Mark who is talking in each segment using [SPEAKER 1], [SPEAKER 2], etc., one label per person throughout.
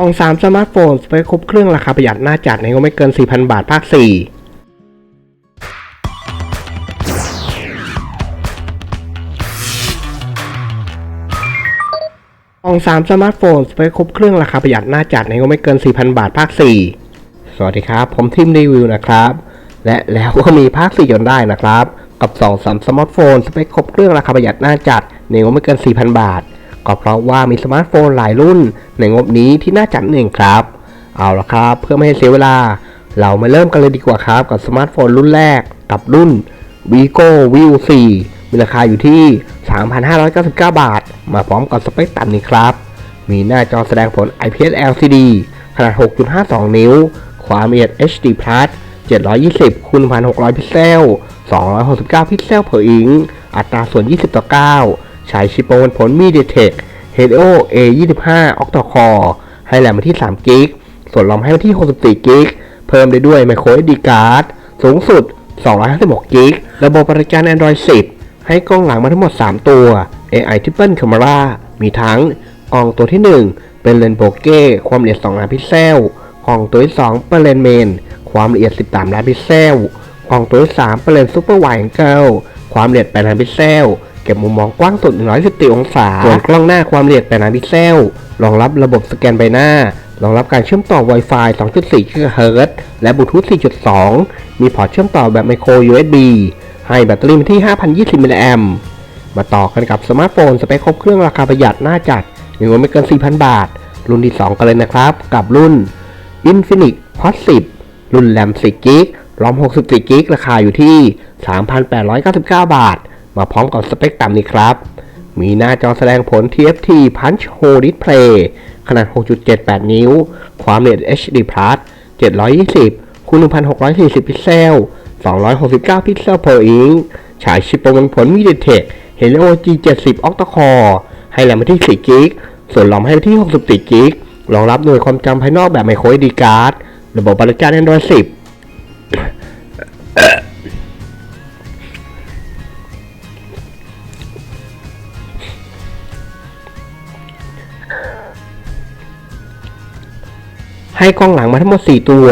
[SPEAKER 1] กล่อง 3 สมาร์ทโฟนสเปคครบเครื่องราคาประหยัดน่าจัดในงบไม่เกิน 4,000 บาทภาค 4กล่อง3สมาร์ทโฟนสเปคครบเครื่องราคาประหยัดน่าจัดในงบไม่เกิน 4,000 บาทภาค 4 สวัสดีครับ ผมทีมรีวิวนะครับ และแล้วก็มีภาค 4 จนได้นะครับ กับ 2 3 สมาร์ทโฟนสเปคครบเครื่องราคาประหยัดน่าจัดในงบไม่เกิน 4,000 บาท ก็เพราะว่ามีสมาร์ทโฟนหลายรุ่น ในงบนี้ที่น่าจัดนั่นเองครับ เอาละครับ เพื่อไม่ให้เสียเวลา เรามาเริ่มกันเลยดีกว่าครับ กับสมาร์ทโฟนรุ่นแรกกับรุ่น Vigo View 4 มีราคาอยู่ที่ 3,599 บาท มาพร้อมกับสเปคต่ำนี้ครับ มีหน้าจอแสดงผล IPS LCD ขนาด 6.52 นิ้ว ความละเอียด HD Plus 720คูณ1,600 พิกเซล 269 พิกเซล per inch อัตราส่วน 20 ต่อ 9 ใช้ชิปโปรมวลผล MediaTek Helio A25 Octa Core ให้แรมมาที่3กิกส่วนรอมให้มาที่64กิกเพิ่มได้ด้วย Micro SD card สูงสุด 256กิกระบบบริการ Android 10 ให้กล้องหลังมาทั้งหมด 3 ตัว AI Triple Camera มีทั้งกล้องตัวที่ 1 เป็นเลนส์โบเก้ความละเอียด2ล้านพิกเซลกล้องตัวที่ 2 เป็นเลนส์เมน ความละเอียด 13ล้านพิกเซลกล้องตัวที่ 3 เป็นเลนส์ซูเปอร์ไวด์แองเกิลความละเอียด8ล้านพิกเซล ก็บมุมมองกว้างสุด 114 องศา ส่วนกล้องหน้าความละเอียด8ล้าพิกเซล รองรับระบบสแกนใบหน้า รองรับการเชื่อมต่อ Wi-Fi 2.4 GHz และบลูทูธ 4.2 มีพอร์ตเชื่อมต่อแบบ Micro USB ให้แบตเตอรี่มาที่ 5,020 มิลลิแอมมาต่อกันกับสมาร์ทโฟนสเปคครบเครื่องราคาประหยัดน่าจัดมีงบไม่เกิน 4,000 บาท รุ่นที่ 2 กันเลยนะครับ กับรุ่น Infinix Hot 10 รุ่นแรม4กิกรอม64กิกราคาอยู่ที่ 3,899 บาท มาพร้อมกับสเปคต่ำนี้ครับ มีหน้าจอแสดงผล TFT Punch Hole Display ขนาด 6.78 นิ้ว ความละเอียด HD Plus 720คูณ1,640 พิกเซล 269 พิกเซล per inch ฉายชิปโปรมวลผล MediaTek Helio G70 Octa Core ให้แรมที่ 4 กิก ส่วนรอมให้ไปที่ 64 กิก รองรับหน่วยความจำภายนอกแบบ Micro SD card ระบบบริการ Android 10 ให้กล้องหลังมาทั้งหมด 4 ตัว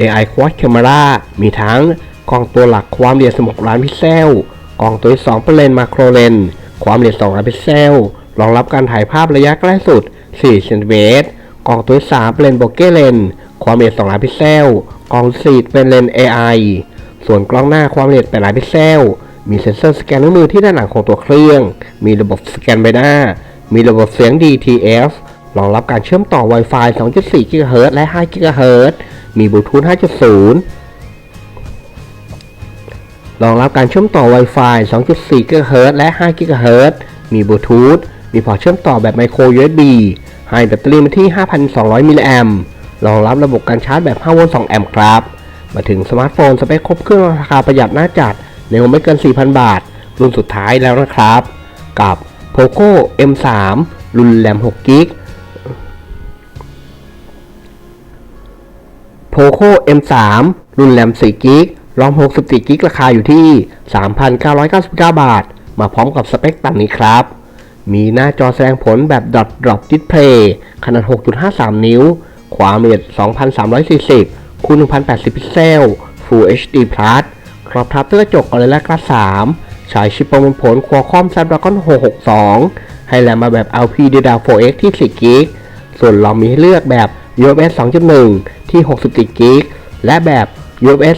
[SPEAKER 1] AI Quad Camera มีทั้งกล้องตัวหลักความละเอียด16ล้านพิกเซล กล้องตัวที่2เป็นเลนส์มาโครเลน ความละเอียด2ล้านพิกเซล รองรับการถ่ายภาพระยะใกล้สุด 4 เซนติเมตร กล้องตัวที่3เป็นเลนส์โบเก้เลน ความละเอียด2ล้านพิกเซล กล้องที่4เป็นเลนส์ AI ส่วนกล้องหน้าความละเอียด8ล้านพิกเซล มีเซ็นเซอร์สแกนนิ้วมือที่ด้านหลังของตัวเครื่อง มีระบบสแกนใบหน้า มีระบบเสียง DTF รองรับการเชื่อมต่อ Wi-Fi 2.4 GHz และ 5 GHz มีบลูทูธ 5.0 รองรับการเชื่อมต่อ Wi-Fi 2.4 GHz และ 5 GHz มีบลูทูธ มีพอร์ตเชื่อมต่อแบบ Micro USB ให้แบตเตอรี่มาที่ 5,200 มิลลิแอมป์รองรับระบบการชาร์จแบบ 5 โวลต์ 2 แอมป์ครับ มาถึงสมาร์ทโฟนสเปคครบเครื่องราคาประหยัดน่าจัด ในงไม่เกิน 4,000 บาท รุ่นสุดท้ายแล้วนะครับ กับ Poco M3 รุ่นแรม6 g b Poco M3 รุ่นแรม4 g b รอม64 g b ราคาอยู่ที่ 3,999 บาท มาพร้อมกับสเปคต่ำนี้ครับ มีหน้าจอแสดงผลแบบ Dot Drop Display ขนาด 6.53 นิ้ว ความละเอียด 2,340คูณ1,080 พิกเซล Full HD Plus ครอบทับด้วยกระจก Gorilla Glass 3ใช้ชิปประมวลผล Qualcomm Snapdragon 662 ให้แรมมาแบบ LPDDR4X ที่4 g b ส่วนรอมมีให้เลือกแบบ UFS 2.1 ที่ 64 g b และแบบ UFS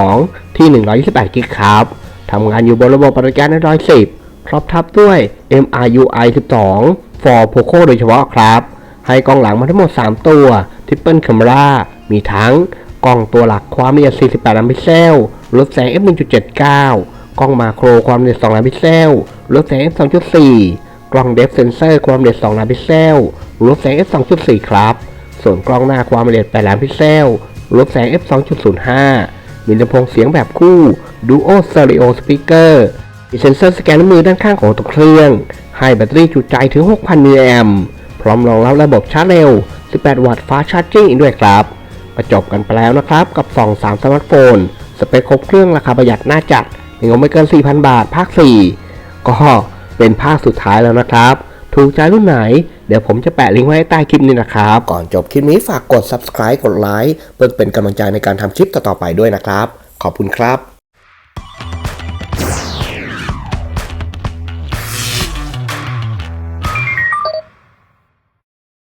[SPEAKER 1] 2.2 ที่ 128 g b ครับ ทำงานอยู่บนระบบบริการ Android 10 ครอบทับด้วย MIUI 12 for Poco โดยเฉพาะครับ ให้กล้องหลังมาทั้งหมด 3 ตัว Triple Camera มีทั้งกล้องตัวหลักความละเอียด 48 ล้านพิกเซล ลดแสง f 1.79 กล้องมาโครความละเอียด 2 ล้านพิกเซล ลดแสง f 2.4 กล้อง Depth Sensor ความละเอียด 2 ล้านพิกเซล ลดแสง f 2.4 ครับ ส่วนกล้องหน้าความละเอียด8ล้านพิกเซลลดแสง f 2.05 มีลำโพงเสียงแบบคู่ Duo Stereo Speaker มีเซ็นเซอร์สแกนนิ้วมือด้านข้างของตัวเครื่อง ให้แบตเตอรี่จุใจถึง 6,000 มิลลิแอมป์พร้อมรองรับระบบชาร์จเร็ว 18 วัตต์ฟ้าชาร์จจิ้งอีกด้วยครับก็จบกันไปแล้วนะครับ กับ 2 3 สมาร์ทโฟน สเปคครบเครื่องราคาประหยัดน่าจัดในงบไม่เกิน 4,000 บาท ภาค 4 ก็เป็นภาคสุดท้ายแล้วนะครับ ถูกใจรุ่นไหน เดี๋ยวผมจะแปะลิงก์ไว้ใต้คลิปนี้นะครับ ก่อนจบคลิปนี้ฝากกด subscribe กดไลค์เพื่อเป็นกำลังใจในการทำคลิปต่อๆไปด้วยนะครับ ขอบคุณครับ